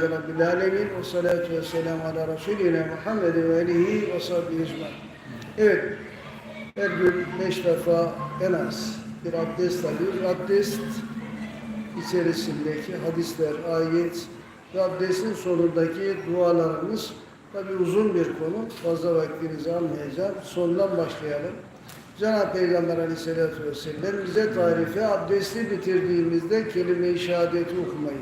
Rabbil Alemin ve salatu ve selamu ala Resulina Muhammed ve alihi ve sahbihi ecmaîn. Evet, her gün beş defa en az bir abdest alıyoruz. Abdest içerisindeki hadisler, ayet ve abdestin sonundaki dualarımız tabi uzun bir konu. Fazla vaktinizi almayacağım. Sondan başlayalım. Cenab-ı Peygamber aleyhissalatü vesselam bize tarife abdesti bitirdiğimizde kelime-i şehadeti okumayı.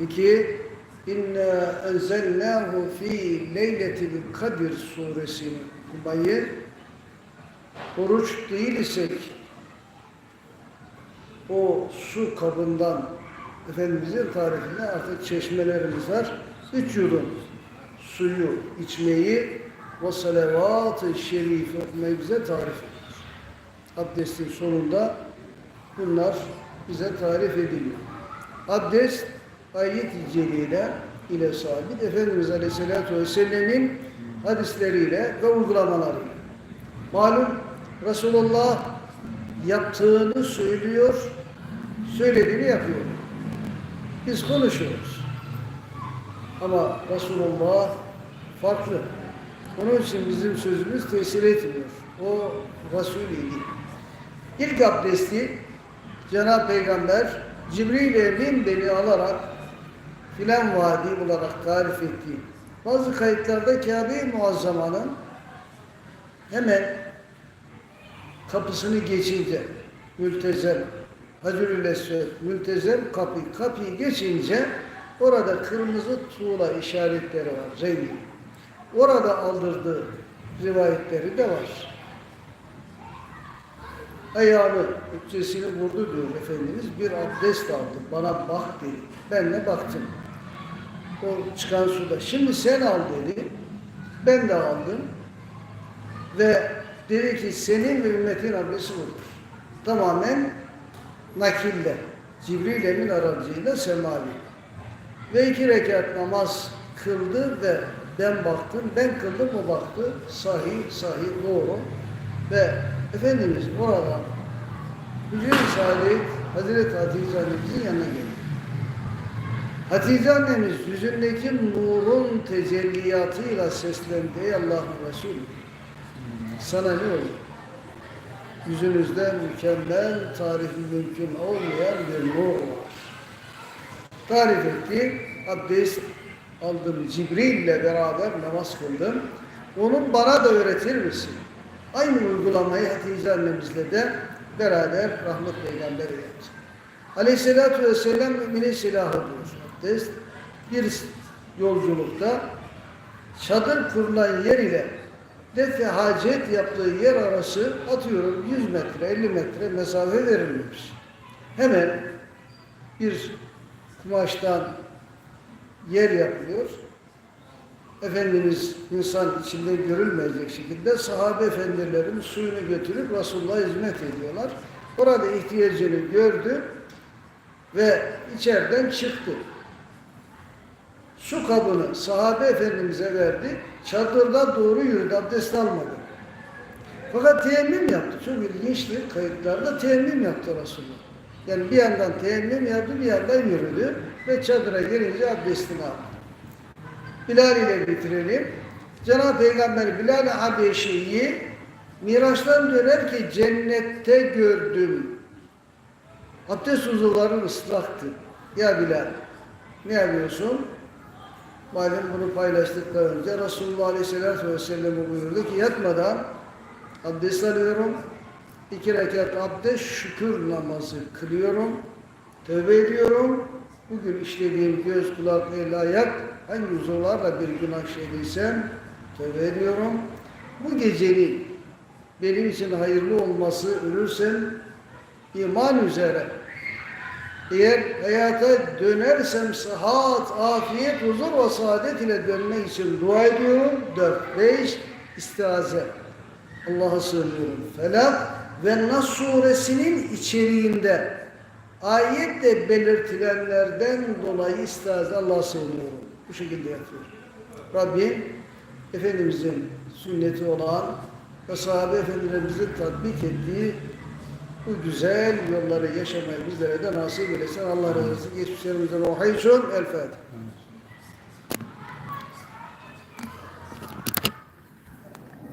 İki, inna enzelnahu fi leyletil kadir suresini okumayı. Oruç değil isek o su kabından Efendimizin tarifinde artık çeşmelerimiz var. Üç yudum suyu içmeyi ve salavat-ı şerif okumayı bize tarif ediyor. Abdestin sonunda bunlar bize tarif ediliyor. Abdest ayet-i celile ile sabit Efendimiz Aleyhisselatü Vesselam'ın hadisleriyle ve uygulamalarıyla. Malum Resulullah yaptığını söylüyor, söylediğini yapıyor. Biz konuşuyoruz. Ama Resulullah farklı. Onun için bizim sözümüz tesir etmiyor. O Resulü İlk abdesti Cenab-ı Peygamber Cibril Emin beni alarak filan vadi olarak tarif etti. Bazı kayıtlarda Kabe-i Muazzama'nın hemen kapısını geçince mültezem, Hacırül Esved, mültezem kapı, kapıyı geçince orada kırmızı tuğla işaretleri var, rengi. Orada aldırdığı rivayetleri de var. Ayağını, ötesini vurdu diyor Efendimiz. Bir abdest aldı. Bana bak dedi. Ben de baktım. O çıkan suda. Şimdi sen al dedi. Ben de aldım. Ve dedi ki senin ve ümmetin abdesti budur. Tamamen nakille. Cibril Emin aracıyla semavi. Ve iki rekat namaz kıldı ve ben baktım, ben kıldım o baktı. Sahih, sahih, doğru. Ve Efendimiz oradan Hücre-i Saadet Hazreti Hatice annemizin yanına geldi. Hatice annemiz yüzündeki nurun tecelliyatıyla seslendi. Ey Allah'ın Resulü sana ne oldu? Yüzünüzde mükemmel, tarifi mümkün olmayan bir nur var. Tarif etti. Abdest aldım. Cibril ile beraber namaz kıldım. Onun bana da öğretir misin? Aynı uygulamayı Hatice annemizle de beraber rahmet peygamberi yaptı. Aleyhisselatü vesselam müminin silahı diyor. Abdest bir yolculukta çadır kurulan yer ile defe hacet yaptığı yer arası atıyorum 100 metre 50 metre mesafe verilmemiş. Hemen bir kumaştan yer yapılıyor. Efendimiz insan içinde görülmeyecek şekilde sahabe efendilerin suyunu götürüp Resulullah'a hizmet ediyorlar. Orada ihtiyacını gördü ve içeriden çıktı. Su kabını sahabe efendimize verdi. Çadırda doğru yürüdü, abdest almadı. Fakat teyemmüm yaptı. Çok ilginçtir. Kayıtlarda teyemmüm yaptı Resulullah. Yani bir yandan teyemmüm yaptı, bir yandan yürüdü ve çadıra girince abdestini aldı. Bilal ile bitirelim. Cenab-ı Peygamber Bilal Habeşi'yi Miraç'tan döner ki cennette gördüm. Abdest uzuvların ıslaktı. Ya Bilal ne yapıyorsun? Malum bunu paylaştık daha önce. Resulullah Aleyhisselatü Vesselam'ı buyurdu ki yatmadan abdest alıyorum. İki rekat abdest şükür namazı kılıyorum. Tövbe ediyorum. Bugün işlediğim göz, kulak, el, ayak hangi uzuvlarla bir günah işlediysem tövbe ediyorum. Bu gecenin benim için hayırlı olması ölürsem iman üzere eğer hayata dönersem sıhhat, afiyet, huzur ve saadet ile dönmek için dua ediyorum. Dört, beş, istiaze. Allah'a sığınıyorum. Felak ve Nas suresinin içeriğinde ayette belirtilenlerden dolayı istiaze Allah'a sığınıyorum. Bu şekilde yapıyorum. Rabbim Efendimizin sünneti olan ve sahabe efendilerimizin tatbik ettiği bu güzel yolları yaşamayı bizlere de nasip eylesin. Allah razı olsun. Geçmişlerimizden o hayşun. El Fatiha.